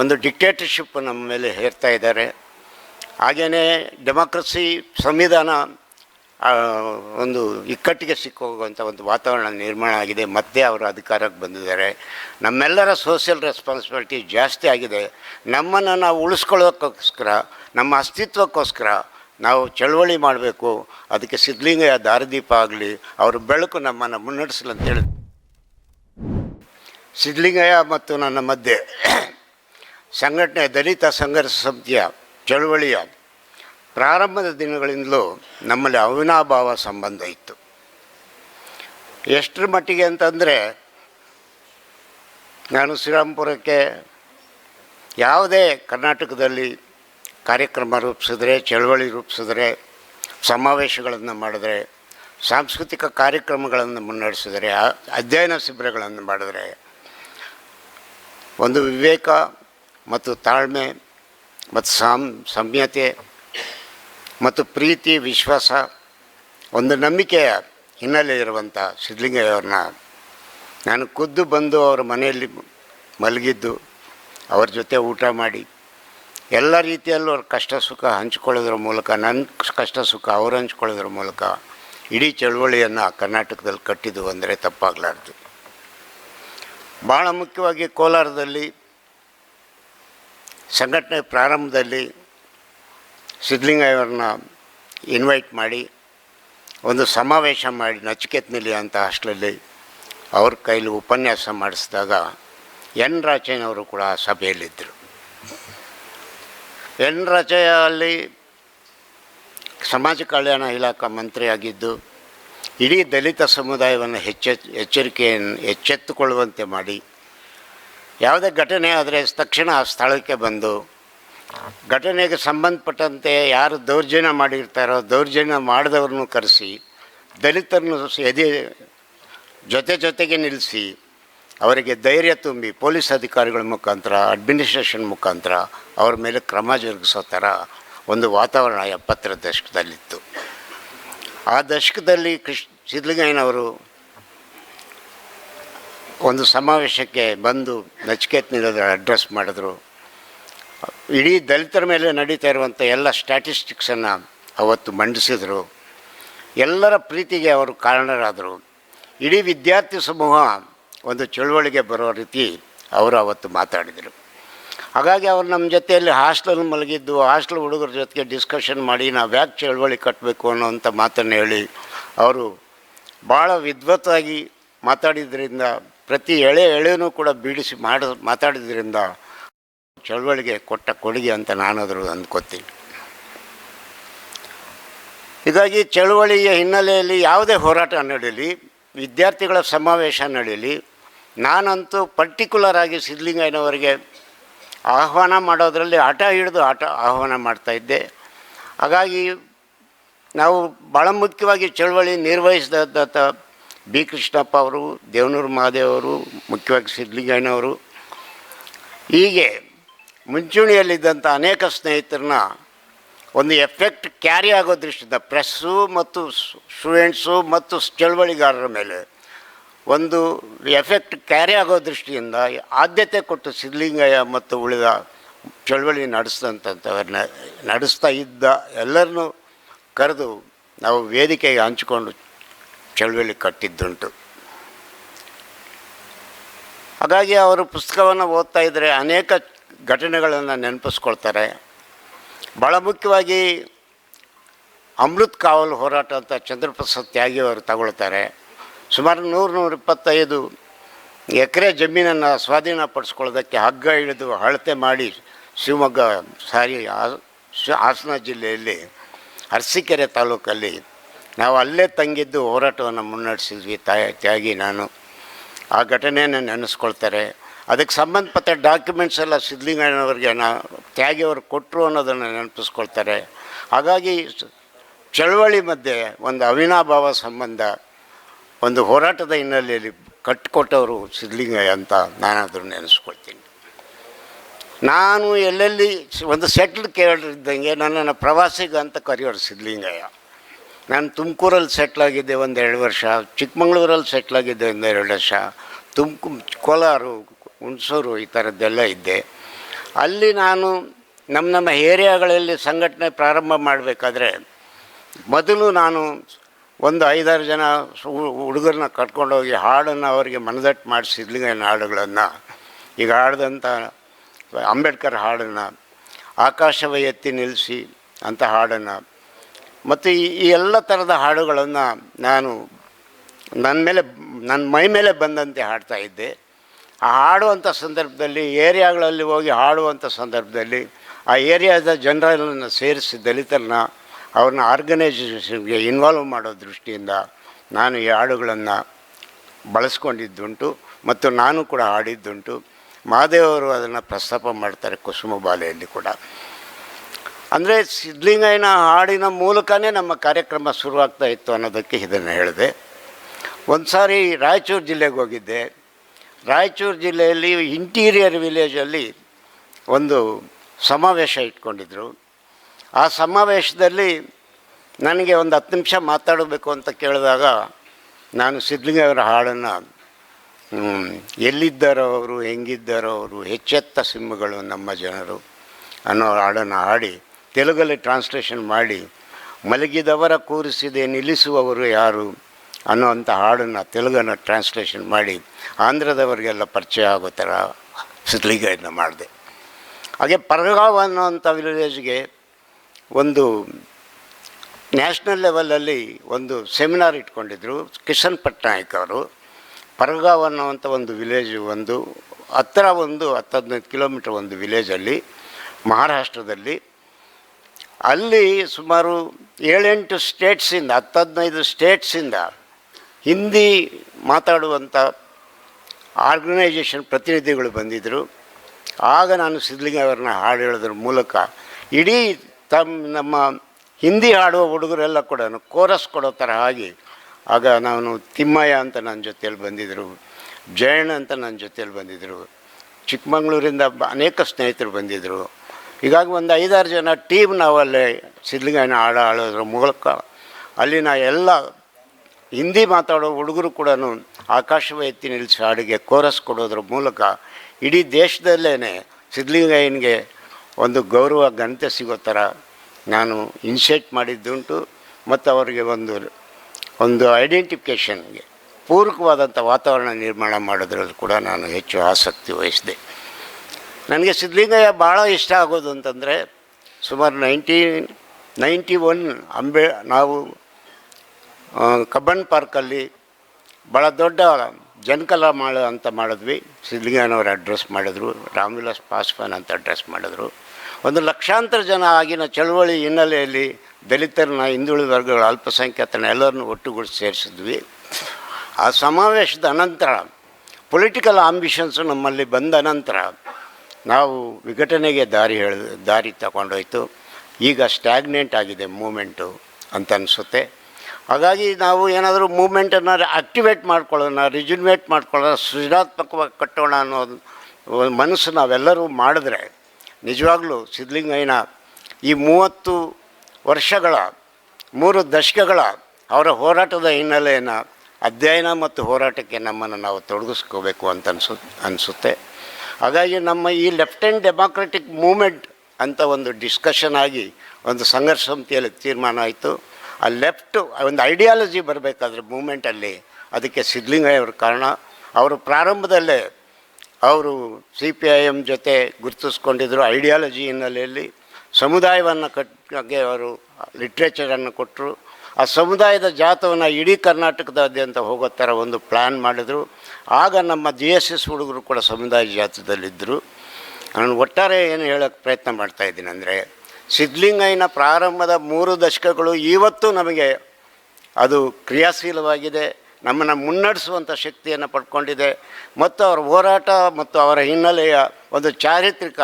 ಒಂದು ಡಿಕ್ಟೇಟರ್ಶಿಪ್ ನಮ್ಮ ಮೇಲೆ ಹೇರ್ತಾ ಇದ್ದಾರೆ. ಹಾಗೆಯೇ ಡೆಮಾಕ್ರಸಿ ಸಂವಿಧಾನ ಒಂದು ಇಕ್ಕಟ್ಟಿಗೆ ಸಿಕ್ಕೋಗುವಂಥ ಒಂದು ವಾತಾವರಣ ನಿರ್ಮಾಣ ಆಗಿದೆ. ಮತ್ತೆ ಅವರು ಅಧಿಕಾರಕ್ಕೆ ಬಂದಿದ್ದಾರೆ. ನಮ್ಮೆಲ್ಲರ ಸೋಷಿಯಲ್ ರೆಸ್ಪಾನ್ಸಿಬಿಲಿಟಿ ಜಾಸ್ತಿ ಆಗಿದೆ. ನಮ್ಮನ್ನು ನಾವು ಉಳಿಸ್ಕೊಳ್ಳೋಕ್ಕೋಸ್ಕರ, ನಮ್ಮ ಅಸ್ತಿತ್ವಕ್ಕೋಸ್ಕರ ನಾವು ಚಳವಳಿ ಮಾಡಬೇಕು. ಅದಕ್ಕೆ ಸಿದ್ಧಲಿಂಗಯ್ಯ ದಾರಿದೀಪ ಆಗಲಿ, ಅವ್ರ ಬೆಳಕು ನಮ್ಮನ್ನು ಮುನ್ನಡೆಸಲಿ ಅಂತೇಳಿ ಸಿದ್ಧಲಿಂಗಯ್ಯ ಮತ್ತು ನನ್ನ ಮಧ್ಯೆ ಸಂಘಟನೆ ದಲಿತ ಸಂಘರ್ಷ ಸಮಿತಿಯ ಚಳುವಳಿಯ ಪ್ರಾರಂಭದ ದಿನಗಳಿಂದಲೂ ನಮ್ಮಲ್ಲಿ ಅವಿನಾಭಾವ ಸಂಬಂಧ ಇತ್ತು. ಎಷ್ಟರ ಮಟ್ಟಿಗೆ ಅಂತಂದರೆ ನಾನು ಶ್ರೀರಾಮಪುರಕ್ಕೆ ಯಾವುದೇ ಕರ್ನಾಟಕದಲ್ಲಿ ಕಾರ್ಯಕ್ರಮ ರೂಪಿಸಿದ್ರೆ, ಚಳುವಳಿ ರೂಪಿಸಿದ್ರೆ, ಸಮಾವೇಶಗಳನ್ನು ಮಾಡಿದ್ರೆ, ಸಾಂಸ್ಕೃತಿಕ ಕಾರ್ಯಕ್ರಮಗಳನ್ನು ಮುನ್ನಡೆಸಿದರೆ ಅಧ್ಯಯನ ಶಿಬಿರಗಳನ್ನು ಮಾಡಿದ್ರೆ, ಒಂದು ವಿವೇಕ ಮತ್ತು ತಾಳ್ಮೆ, ಮತ್ತು ಸಾಮ್, ಸಮ್ಯತೆ, ಮತ್ತು ಪ್ರೀತಿ, ವಿಶ್ವಾಸ, ಒಂದು ನಂಬಿಕೆಯ ಹಿನ್ನೆಲೆ ಇರುವಂಥ ಸಿದ್ಧಲಿಂಗಯ್ಯವ್ರನ್ನ ನಾನು ಖುದ್ದು ಬಂದು ಅವರ ಮನೆಯಲ್ಲಿ ಮಲಗಿದ್ದು, ಅವ್ರ ಜೊತೆ ಊಟ ಮಾಡಿ, ಎಲ್ಲ ರೀತಿಯಲ್ಲೂ ಅವ್ರ ಕಷ್ಟ ಸುಖ ಹಂಚ್ಕೊಳ್ಳೋದ್ರ ಮೂಲಕ, ನನ್ನ ಕಷ್ಟ ಸುಖ ಅವ್ರು ಹಂಚ್ಕೊಳ್ಳೋದ್ರ ಮೂಲಕ ಇಡೀ ಚಳುವಳಿಯನ್ನು ಕರ್ನಾಟಕದಲ್ಲಿ ಕಟ್ಟಿದ್ದು ಅಂದರೆ ತಪ್ಪಾಗಲಾರ್ದು. ಭಾಳ ಮುಖ್ಯವಾಗಿ ಕೋಲಾರದಲ್ಲಿ ಸಂಘಟನೆ ಪ್ರಾರಂಭದಲ್ಲಿ ಸಿದ್ಧಲಿಂಗಯ್ಯವ್ರನ್ನ ಇನ್ವೈಟ್ ಮಾಡಿ, ಒಂದು ಸಮಾವೇಶ ಮಾಡಿ ನಚಿಕೇತ್ನಲ್ಲಿ ಅಂತ ಹಾಸ್ಟೆಲಲ್ಲಿ ಅವ್ರ ಕೈಲಿ ಉಪನ್ಯಾಸ ಮಾಡಿಸಿದಾಗ ಎನ್ ರಾಚಯ್ಯನವರು ಕೂಡ ಆ ಸಭೆಯಲ್ಲಿದ್ದರು. ಎನ್ ರಾಚಯ್ಯ ಅಲ್ಲಿ ಸಮಾಜ ಕಲ್ಯಾಣ ಇಲಾಖಾ ಮಂತ್ರಿಯಾಗಿದ್ದು, ಇಡೀ ದಲಿತ ಸಮುದಾಯವನ್ನು ಹೆಚ್ಚೆ ಎಚ್ಚರಿಕೆಯನ್ನು ಎಚ್ಚೆತ್ತುಕೊಳ್ಳುವಂತೆ ಮಾಡಿ ಯಾವುದೇ ಘಟನೆ ಆದರೆ ತಕ್ಷಣ ಆ ಸ್ಥಳಕ್ಕೆ ಬಂದು ಘಟನೆಗೆ ಸಂಬಂಧಪಟ್ಟಂತೆ ಯಾರು ದೌರ್ಜನ್ಯ ಮಾಡಿರ್ತಾರೋ, ದೌರ್ಜನ್ಯ ಮಾಡಿದವ್ರನ್ನು ಕರೆಸಿ, ದಲಿತರನ್ನು ಎದೆ ಜೊತೆ ಜೊತೆಗೆ ನಿಲ್ಲಿಸಿ, ಅವರಿಗೆ ಧೈರ್ಯ ತುಂಬಿ ಪೊಲೀಸ್ ಅಧಿಕಾರಿಗಳ ಮುಖಾಂತರ ಅಡ್ಮಿನಿಸ್ಟ್ರೇಷನ್ ಮುಖಾಂತರ ಅವ್ರ ಮೇಲೆ ಕ್ರಮ ಜರುಗಿಸೋ ಥರ ಒಂದು ವಾತಾವರಣ ಎಪ್ಪತ್ತರ ದಶಕದಲ್ಲಿತ್ತು. ಆ ದಶಕದಲ್ಲಿ ಕೃಷ್ ಸಿದ್ಧಲಿಂಗಯ್ಯನವರು ಒಂದು ಸಮಾವೇಶಕ್ಕೆ ಬಂದು ನಚಿಕೇತ್ ಅಡ್ರೆಸ್ ಮಾಡಿದ್ರು. ಇಡೀ ದಲಿತರ ಮೇಲೆ ನಡೀತಾ ಇರುವಂಥ ಎಲ್ಲ ಸ್ಟ್ಯಾಟಿಸ್ಟಿಕ್ಸನ್ನು ಅವತ್ತು ಮಂಡಿಸಿದರು. ಎಲ್ಲರ ಪ್ರೀತಿಗೆ ಅವರು ಕಾರಣರಾದರು. ಇಡೀ ವಿದ್ಯಾರ್ಥಿ ಸಮೂಹ ಒಂದು ಚಳುವಳಿಗೆ ಬರೋ ರೀತಿ ಅವರು ಅವತ್ತು ಮಾತಾಡಿದರು. ಹಾಗಾಗಿ ಅವ್ರು ನಮ್ಮ ಜೊತೆಯಲ್ಲಿ ಹಾಸ್ಟೆಲ್ ಮಲಗಿದ್ದು ಹಾಸ್ಟೆಲ್ ಹುಡುಗರ ಜೊತೆಗೆ ಡಿಸ್ಕಷನ್ ಮಾಡಿ, ನಾವು ಯಾಕೆ ಚಳುವಳಿ ಕಟ್ಟಬೇಕು ಅನ್ನೋವಂಥ ಮಾತನ್ನು ಹೇಳಿ, ಅವರು ಭಾಳ ವಿದ್ವತ್ತಾಗಿ ಮಾತಾಡಿದ್ರಿಂದ ಪ್ರತಿ ಎಳೆ ಎಳೆನೂ ಕೂಡ ಬೀಡಿಸಿ ಮಾಡ, ಮಾತಾಡಿದ್ರಿಂದ ಚಳವಳಿಗೆ ಕೊಟ್ಟ ಕೊಡುಗೆ ಅಂತ ನಾನಾದರೂ ಅಂದ್ಕೋತೀನಿ. ಹೀಗಾಗಿ ಚಳುವಳಿಯ ಹಿನ್ನೆಲೆಯಲ್ಲಿ ಯಾವುದೇ ಹೋರಾಟ ನಡೆಯಲಿ, ವಿದ್ಯಾರ್ಥಿಗಳ ಸಮಾವೇಶ ನಡೆಯಲಿ, ನಾನಂತೂ ಪರ್ಟಿಕ್ಯುಲರ್ ಆಗಿ ಸಿದ್ಧಲಿಂಗಯ್ಯನವರಿಗೆ ಆಹ್ವಾನ ಮಾಡೋದರಲ್ಲಿ ಆಟ ಹಿಡಿದು ಆಟ ಆಹ್ವಾನ ಮಾಡ್ತಾಯಿದ್ದೆ ಹಾಗಾಗಿ ನಾವು ಭಾಳ ಮುಖ್ಯವಾಗಿ ಚಳುವಳಿ ನಿರ್ವಹಿಸಿದಂಥ ಬಿ ಕೃಷ್ಣಪ್ಪ ಅವರು, ದೇವನೂರು ಮಹಾದೇವ್ ಅವರು, ಮುಖ್ಯವಾಗಿ ಸಿದ್ಧಲಿಂಗಯ್ಯನವರು ಹೀಗೆ ಮುಂಚೂಣಿಯಲ್ಲಿದ್ದಂಥ ಅನೇಕ ಸ್ನೇಹಿತರನ್ನ ಒಂದು ಎಫೆಕ್ಟ್ ಕ್ಯಾರಿ ಆಗೋ ದೃಷ್ಟಿಯಿಂದ ಪ್ರೆಸ್ಸು ಮತ್ತು ಸ್ಟೂಡೆಂಟ್ಸು ಮತ್ತು ಚಳವಳಿಗಾರರ ಮೇಲೆ ಒಂದು ಎಫೆಕ್ಟ್ ಕ್ಯಾರಿ ಆಗೋ ದೃಷ್ಟಿಯಿಂದ ಆದ್ಯತೆ ಕೊಟ್ಟು ಸಿದ್ಧಲಿಂಗಯ್ಯ ಮತ್ತು ಉಳಿದ ಚಳವಳಿ ನಡೆಸಿದಂಥವ್ರನ್ನ ನಡೆಸ್ತಾ ಇದ್ದ ಎಲ್ಲರನ್ನೂ ಕರೆದು ನಾವು ವೇದಿಕೆಗೆ ಹಂಚಿಕೊಂಡು ಚಳವಳಿ ಕಟ್ಟಿದ್ದುಂಟು. ಹಾಗಾಗಿ ಅವರು ಪುಸ್ತಕವನ್ನು ಓದ್ತಾ ಇದ್ದರೆ ಅನೇಕ ಘಟನೆಗಳನ್ನು ನೆನಪಿಸ್ಕೊಳ್ತಾರೆ. ಭಾಳ ಮುಖ್ಯವಾಗಿ ಅಮೃತ್ ಕಾವಲು ಹೋರಾಟ ಅಂತ ಚಂದ್ರಪ್ರಸಾದ್ ತ್ಯಾಗಿ ಅವರು ತಗೊಳ್ತಾರೆ. ಸುಮಾರು ನೂರು ನೂರ ಇಪ್ಪತ್ತೈದು ಎಕರೆ ಜಮೀನನ್ನು ಸ್ವಾಧೀನಪಡಿಸ್ಕೊಳ್ಳೋದಕ್ಕೆ ಹಗ್ಗ ಹಿಡಿದು ಅಳತೆ ಮಾಡಿ ಶಿವಮೊಗ್ಗ ಸಾರಿ ಹಾಸನ ಜಿಲ್ಲೆಯಲ್ಲಿ ಅರಸೀಕೆರೆ ತಾಲೂಕಲ್ಲಿ ನಾವು ಅಲ್ಲೇ ತಂಗಿದ್ದು ಹೋರಾಟವನ್ನು ಮುನ್ನಡೆಸಿದ್ವಿ, ತಾಯ, ತ್ಯಾಗಿ ನಾನು. ಆ ಘಟನೆಯನ್ನು ನೆನೆಸ್ಕೊಳ್ತಾರೆ. ಅದಕ್ಕೆ ಸಂಬಂಧಪಟ್ಟ ಡಾಕ್ಯುಮೆಂಟ್ಸ್ ಎಲ್ಲ ಸಿದ್ಧಲಿಂಗಯ್ಯನವ್ರಿಗೆ ನಾ, ತ್ಯಾಗಿಯವರು ಕೊಟ್ಟರು ಅನ್ನೋದನ್ನು ನೆನಪಿಸ್ಕೊಳ್ತಾರೆ. ಹಾಗಾಗಿ ಚಳವಳಿ ಮಧ್ಯೆ ಒಂದು ಅವಿನಾಭಾವ ಸಂಬಂಧ, ಒಂದು ಹೋರಾಟದ ಹಿನ್ನೆಲೆಯಲ್ಲಿ ಕಟ್ಟಿಕೊಟ್ಟವರು ಸಿದ್ಧಲಿಂಗಯ್ಯ ಅಂತ ನಾನಾದರೂ ನೆನೆಸ್ಕೊಳ್ತೀನಿ. ನಾನು ಎಲ್ಲೆಲ್ಲಿ ಒಂದು ಸೆಟ್ಲ್ ಕೇಳಿದ್ದಂಗೆ ನನ್ನನ್ನು ಪ್ರವಾಸಿಗ ಅಂತ ಕರೆಯೋರು ಸಿದ್ಧಲಿಂಗಯ್ಯ. ನಾನು ತುಮಕೂರಲ್ಲಿ ಸೆಟ್ಲಾಗಿದ್ದೆ ಒಂದು ಎರಡು ವರ್ಷ, ಚಿಕ್ಕಮಂಗ್ಳೂರಲ್ಲಿ ಸೆಟ್ಲಾಗಿದ್ದೆ ಒಂದು ಎರಡು ವರ್ಷ, ತುಮಕು, ಕೋಲಾರ, ಹುಣಸೂರು ಈ ಥರದ್ದೆಲ್ಲ ಇದ್ದೆ. ಅಲ್ಲಿ ನಾನು ನಮ್ಮ ನಮ್ಮ ಏರಿಯಾಗಳಲ್ಲಿ ಸಂಘಟನೆ ಪ್ರಾರಂಭ ಮಾಡಬೇಕಾದ್ರೆ ಮೊದಲು ನಾನು ಒಂದು ಐದಾರು ಜನ ಹುಡುಗರನ್ನ ಕರ್ಕೊಂಡೋಗಿ ಹಾಡನ್ನು ಅವರಿಗೆ ಮನದಟ್ಟು ಮಾಡಿಸಿದ್ಲಿ ನನ್ನ ಹಾಡುಗಳನ್ನು, ಈಗ ಹಾಡಿದಂಥ ಅಂಬೇಡ್ಕರ್ ಹಾಡನ್ನು, ಆಕಾಶವ ಎತ್ತಿ ನಿಲ್ಲಿಸಿ ಅಂತ ಹಾಡನ್ನು ಮತ್ತು ಈ ಎಲ್ಲ ಥರದ ಹಾಡುಗಳನ್ನು ನಾನು ನನ್ನ ಮೇಲೆ ನನ್ನ ಮೈ ಮೇಲೆ ಬಂದಂತೆ ಹಾಡ್ತಾ ಇದ್ದೆ. ಆ ಹಾಡುವಂಥ ಸಂದರ್ಭದಲ್ಲಿ, ಏರಿಯಾಗಳಲ್ಲಿ ಹೋಗಿ ಹಾಡುವಂಥ ಸಂದರ್ಭದಲ್ಲಿ, ಆ ಏರಿಯಾದ ಜನರನ್ನು ಸೇರಿಸಿ ದಲಿತರನ್ನ, ಅವ್ರನ್ನ ಆರ್ಗನೈಸೇಷನ್ಗೆ ಇನ್ವಾಲ್ವ್ ಮಾಡೋ ದೃಷ್ಟಿಯಿಂದ ನಾನು ಈ ಹಾಡುಗಳನ್ನು ಬಳಸ್ಕೊಂಡಿದ್ದುಂಟು ಮತ್ತು ನಾನು ಕೂಡ ಹಾಡಿದ್ದುಂಟು. ಮಹಾದೇವರು ಅದನ್ನು ಪ್ರಸ್ತಾಪ ಮಾಡ್ತಾರೆ ಕುಸುಮ ಬಾಲೆಯಲ್ಲಿ ಕೂಡ. ಅಂದರೆ ಸಿದ್ಧಲಿಂಗಯ್ಯನ ಹಾಡಿನ ಮೂಲಕನೇ ನಮ್ಮ ಕಾರ್ಯಕ್ರಮ ಶುರುವಾಗ್ತಾ ಇತ್ತು ಅನ್ನೋದಕ್ಕೆ ಇದನ್ನು ಹೇಳಿದೆ. ಒಂದು ಸಾರಿ ರಾಯಚೂರು ಜಿಲ್ಲೆಗೆ ಹೋಗಿದ್ದೆ. ರಾಯಚೂರು ಜಿಲ್ಲೆಯಲ್ಲಿ ಇಂಟೀರಿಯರ್ ವಿಲೇಜಲ್ಲಿ ಒಂದು ಸಮಾವೇಶ ಇಟ್ಕೊಂಡಿದ್ರು. ಆ ಸಮಾವೇಶದಲ್ಲಿ ನನಗೆ ಒಂದು ಹತ್ತು ನಿಮಿಷ ಮಾತಾಡಬೇಕು ಅಂತ ಕೇಳಿದಾಗ ನಾನು ಸಿದ್ಧಲಿಂಗಯ್ಯವರ ಹಾಡನ್ನು ಎಲ್ಲಿದ್ದಾರೋ ಅವರು, ಹೆಂಗಿದ್ದಾರೋ ಅವರು ಹೆಚ್ಚೆತ್ತ ಸಿಂಹಗಳು ನಮ್ಮ ಜನರು ಅನ್ನೋ ಹಾಡನ್ನು ಹಾಡಿ ತೆಲುಗಲ್ಲಿ ಟ್ರಾನ್ಸ್ಲೇಷನ್ ಮಾಡಿ, ಮಲಗಿದವರ ಕೂರಿಸಿದೆ ನಿಲ್ಲಿಸುವವರು ಯಾರು ಅನ್ನೋವಂಥ ಹಾಡನ್ನು ತೆಲುಗನ್ನು ಟ್ರಾನ್ಸ್ಲೇಷನ್ ಮಾಡಿ, ಆಂಧ್ರದವರಿಗೆಲ್ಲ ಪರಿಚಯ ಆಗೋ ಥರ ಇದನ್ನು ಮಾಡಿದೆ. ಹಾಗೆ ಪರಗಾವ್ ಅನ್ನೋವಂಥ ವಿಲೇಜ್ಗೆ ಒಂದು ನ್ಯಾಷನಲ್ ಲೆವೆಲಲ್ಲಿ ಒಂದು ಸೆಮಿನಾರ್ ಇಟ್ಕೊಂಡಿದ್ರು ಕಿಶನ್ ಪಟ್ನಾಯಕ್ ಅವರು. ಪರಗಾವ್ ಅನ್ನೋವಂಥ ಒಂದು ವಿಲೇಜ್ ಒಂದು ಹತ್ತಿರ ಒಂದು ಹತ್ತು ಹದಿನೈದು ಕಿಲೋಮೀಟ್ರ್ ಒಂದು ವಿಲೇಜಲ್ಲಿ ಮಹಾರಾಷ್ಟ್ರದಲ್ಲಿ ಅಲ್ಲಿ ಸುಮಾರು ಏಳೆಂಟು ಸ್ಟೇಟ್ಸಿಂದ ಹತ್ತು ಹದಿನೈದು ಸ್ಟೇಟ್ಸಿಂದ ಹಿಂದಿ ಮಾತಾಡುವಂಥ ಆರ್ಗನೈಜೇಷನ್ ಪ್ರತಿನಿಧಿಗಳು ಬಂದಿದ್ದರು ಆಗ ನಾನು ಸಿದ್ಧಲಿಂಗ ಅವರನ್ನ ಹಾಡು ಹೇಳೋದ್ರ ಮೂಲಕ ಇಡೀ ತಮ್ಮ ನಮ್ಮ ಹಿಂದಿ ಹಾಡುವ ಹುಡುಗರೆಲ್ಲ ಕೂಡ ಕೋರಸ್ ಕೊಡೋ ಥರ ಆಗಿ ಆಗ ನಾನು ತಿಮ್ಮಯ್ಯ ಅಂತ ನನ್ನ ಜೊತೆಯಲ್ಲಿ ಬಂದಿದ್ದರು ಜಯಣ್ಣ ಅಂತ ನನ್ನ ಜೊತೆಯಲ್ಲಿ ಬಂದಿದ್ದರು ಚಿಕ್ಕಮಗಳೂರಿಂದ ಅನೇಕ ಸ್ನೇಹಿತರು ಬಂದಿದ್ದರು ಹೀಗಾಗಿ ಒಂದು ಐದಾರು ಜನ ಟೀಮ್ ನಾವಲ್ಲೇ ಸಿದ್ಲಿಂಗನ ಹಾಡು ಹಾಡೋದ್ರ ಮೂಲಕ ಅಲ್ಲಿನ ಎಲ್ಲ ಹಿಂದಿ ಮಾತಾಡೋ ಹುಡುಗರು ಕೂಡ ಆಕಾಶವ ಎತ್ತಿ ನಿಲ್ಲಿಸಿ ಹಾಡಿಗೆ ಕೋರಸ್ ಕೊಡೋದ್ರ ಮೂಲಕ ಇಡೀ ದೇಶದಲ್ಲೇ ಸಿದ್ಲಿಂಗಯ್ಯನಿಗೆ ಒಂದು ಗೌರವ, ಘನತೆ ಸಿಗೋ ಥರ ನಾನು ಇನಿಷಿಯೇಟ್ ಮಾಡಿದ್ದುಂಟು. ಮತ್ತು ಅವರಿಗೆ ಒಂದು ಒಂದು ಐಡೆಂಟಿಫಿಕೇಷನ್ಗೆ ಪೂರಕವಾದಂಥ ವಾತಾವರಣ ನಿರ್ಮಾಣ ಮಾಡೋದ್ರಲ್ಲಿ ಕೂಡ ನಾನು ಹೆಚ್ಚು ಆಸಕ್ತಿ ವಹಿಸಿದೆ. ನನಗೆ ಸಿದ್ಧಲಿಂಗಯ್ಯ ಭಾಳ ಇಷ್ಟ ಆಗೋದು ಅಂತಂದರೆ ಸುಮಾರು ನೈನ್ಟೀನ್ ನೈಂಟಿ ಒನ್ ಅಂಬೆ, ನಾವು ಕಬ್ಬನ್ ಪಾರ್ಕಲ್ಲಿ ಭಾಳ ದೊಡ್ಡ ಜನಕಲಾ ಮಾಡ ಅಂತ ಮಾಡಿದ್ವಿ. ಸಿದ್ಧಲಿಂಗಯ್ಯನವರು ಅಡ್ರೆಸ್ ಮಾಡಿದ್ರು, ರಾಮವಿಲಾಸ್ ಪಾಸ್ವಾನ್ ಅಂತ ಅಡ್ರೆಸ್ ಮಾಡಿದ್ರು. ಒಂದು ಲಕ್ಷಾಂತರ ಜನ ಆಗಿನ ಚಳುವಳಿ ಹಿನ್ನೆಲೆಯಲ್ಲಿ ದಲಿತರನ್ನ, ಹಿಂದುಳಿದ ವರ್ಗಗಳ ಅಲ್ಪಸಂಖ್ಯಾತನ ಎಲ್ಲರನ್ನೂ ಒಟ್ಟುಗೂಡಿಸಿ ಸೇರಿಸಿದ್ವಿ. ಆ ಸಮಾವೇಶದ ಅನಂತರ ಪೊಲಿಟಿಕಲ್ ಆಂಬಿಷನ್ಸು ನಮ್ಮಲ್ಲಿ ಬಂದ ನಂತರ ನಾವು ವಿಘಟನೆಗೆ ದಾರಿ ಹೇಳ, ದಾರಿ ತಗೊಂಡೋಯ್ತು. ಈಗ ಸ್ಟ್ಯಾಗ್ನೆಂಟ್ ಆಗಿದೆ ಮೂಮೆಂಟು ಅಂತ ಅನಿಸುತ್ತೆ. ಹಾಗಾಗಿ ನಾವು ಏನಾದರೂ ಮೂಮೆಂಟನ್ನು ಆಕ್ಟಿವೇಟ್ ಮಾಡ್ಕೊಳ್ಳೋಣ, ರಿಜುನ್ವೇಟ್ ಮಾಡ್ಕೊಳ್ಳೋಣ, ಸೃಜನಾತ್ಮಕವಾಗಿ ಕಟ್ಟೋಣ ಅನ್ನೋ ಮನಸ್ಸು ನಾವೆಲ್ಲರೂ ಮಾಡಿದ್ರೆ, ನಿಜವಾಗ್ಲೂ ಸಿದ್ಧಲಿಂಗಯ್ಯನ ಈ ಮೂವತ್ತು ವರ್ಷಗಳ, ಮೂರು ದಶಕಗಳ ಅವರ ಹೋರಾಟದ ಹಿನ್ನೆಲೆಯನ್ನು ಅಧ್ಯಯನ ಮತ್ತು ಹೋರಾಟಕ್ಕೆ ನಮ್ಮನ್ನು ನಾವು ತೊಡಗಿಸ್ಕೋಬೇಕು ಅಂತ ಅನ್ಸು, ಅನಿಸುತ್ತೆ. ಹಾಗಾಗಿ ನಮ್ಮ ಈ ಲೆಫ್ಟ್ ಆ್ಯಂಡ್ ಡೆಮಾಕ್ರೆಟಿಕ್ ಮೂಮೆಂಟ್ ಅಂತ ಒಂದು ಡಿಸ್ಕಷನ್ ಆಗಿ, ಒಂದು ಸಂಘರ್ಷ ಸಮಿತಿಯಲ್ಲಿ ತೀರ್ಮಾನ ಆಯಿತು. ಆ ಲೆಫ್ಟು ಒಂದು ಐಡಿಯಾಲಜಿ ಬರಬೇಕಾದ್ರೆ ಮೂಮೆಂಟಲ್ಲಿ ಅದಕ್ಕೆ ಸಿದ್ಧಲಿಂಗಯ್ಯ ಅವರ ಕಾರಣ. ಅವರು ಪ್ರಾರಂಭದಲ್ಲೇ ಅವರು ಸಿ ಪಿ ಐ ಎಂ ಜೊತೆ ಗುರುತಿಸ್ಕೊಂಡಿದ್ದರು ಐಡಿಯಾಲಜಿ ಹಿನ್ನೆಲೆಯಲ್ಲಿ. ಸಮುದಾಯವನ್ನು ಕಟ್ಗೆ ಅವರು ಲಿಟ್ರೇಚರನ್ನು ಕೊಟ್ಟರು. ಆ ಸಮುದಾಯದ ಜಾತವನ್ನು ಇಡೀ ಕರ್ನಾಟಕದಾದ್ಯಂತ ಹೋಗೋ ಥರ ಒಂದು ಪ್ಲ್ಯಾನ್ ಮಾಡಿದರು. ಆಗ ನಮ್ಮ ಜಿ ಎಸ್ ಎಸ್ ಹುಡುಗರು ಕೂಡ ಸಮುದಾಯ ಜಾತದಲ್ಲಿದ್ದರು ನಾನು ಒಟ್ಟಾರೆ ಏನು ಹೇಳೋಕ್ಕೆ ಪ್ರಯತ್ನ ಮಾಡ್ತಾ ಇದ್ದೀನಿ ಅಂದರೆ ಸಿದ್ಧಲಿಂಗಯ್ಯನ ಪ್ರಾರಂಭದ ಮೂರು ದಶಕಗಳು ಇವತ್ತು ನಮಗೆ ಅದು ಕ್ರಿಯಾಶೀಲವಾಗಿದೆ. ನಮ್ಮನ್ನು ಮುನ್ನಡೆಸುವಂಥ ಶಕ್ತಿಯನ್ನು ಪಡ್ಕೊಂಡಿದೆ. ಮತ್ತು ಅವರ ಹೋರಾಟ ಮತ್ತು ಅವರ ಹಿನ್ನೆಲೆಯ ಒಂದು ಚಾರಿತ್ರಿಕ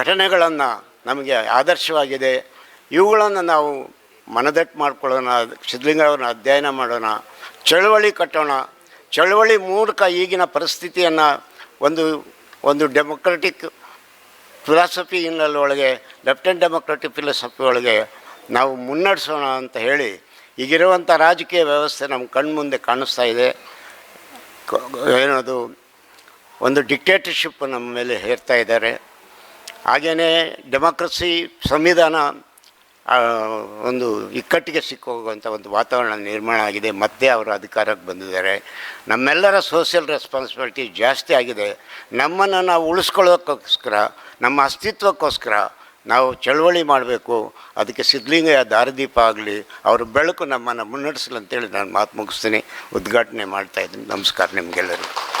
ಘಟನೆಗಳನ್ನು ನಮಗೆ ಆದರ್ಶವಾಗಿದೆ. ಇವುಗಳನ್ನು ನಾವು ಮನದಟ್ಟು ಮಾಡ್ಕೊಳ್ಳೋಣ, ಸಿದ್ಧಲಿಂಗ ಅವ್ರನ್ನ ಅಧ್ಯಯನ ಮಾಡೋಣ, ಚಳುವಳಿ ಕಟ್ಟೋಣ. ಚಳುವಳಿ ಮೂಲಕ ಈಗಿನ ಪರಿಸ್ಥಿತಿಯನ್ನು ಒಂದು ಒಂದು ಡೆಮೊಕ್ರೆಟಿಕ್ ಫಿಲಾಸಫಿ ಒಳಗೆ ಲೆಫ್ಟ್ ಡೆಮೊಕ್ರೆಟಿಕ್ ಫಿಲಾಸಫಿ ಒಳಗೆ ನಾವು ಮುನ್ನಡೆಸೋಣ ಅಂತ ಹೇಳಿ, ಈಗಿರುವಂಥ ರಾಜಕೀಯ ವ್ಯವಸ್ಥೆ ನಮ್ಮ ಕಣ್ಮುಂದೆ ಕಾಣಿಸ್ತಾ ಇದೆ. ಏನದು, ಒಂದು ಡಿಕ್ಟೇಟರ್ಶಿಪ್ ನಮ್ಮ ಮೇಲೆ ಹೇರ್ತಾ ಇದ್ದಾರೆ. ಹಾಗೆಯೇ ಡೆಮೊಕ್ರಸಿ ಸಂವಿಧಾನ ಒಂದು ಇಕ್ಕಟ್ಟಿಗೆ ಸಿಕ್ಕೋಗುವಂಥ ಒಂದು ವಾತಾವರಣ ನಿರ್ಮಾಣ ಆಗಿದೆ. ಮತ್ತೆ ಅವರು ಅಧಿಕಾರಕ್ಕೆ ಬಂದಿದ್ದಾರೆ. ನಮ್ಮೆಲ್ಲರ ಸೋಷಿಯಲ್ ರೆಸ್ಪಾನ್ಸಿಬಿಲಿಟಿ ಜಾಸ್ತಿ ಆಗಿದೆ. ನಮ್ಮನ್ನು ನಾವು ಉಳಿಸ್ಕೊಳ್ಳೋಕ್ಕೋಸ್ಕರ, ನಮ್ಮ ಅಸ್ತಿತ್ವಕ್ಕೋಸ್ಕರ ನಾವು ಚಳವಳಿ ಮಾಡಬೇಕು. ಅದಕ್ಕೆ ಸಿದ್ಧಲಿಂಗಯ್ಯ ದಾರಿದೀಪ ಆಗಲಿ, ಅವ್ರ ಬೆಳಕು ನಮ್ಮನ್ನು ಮುನ್ನಡೆಸಲಿ ಅಂತೇಳಿ ನಾನು ಮಾತು ಮುಗಿಸ್ತೀನಿ. ಉದ್ಘಾಟನೆ ಮಾಡ್ತಾಯಿದ್ದೀನಿ ನಮಸ್ಕಾರ ನಿಮಗೆಲ್ಲರಿಗೂ.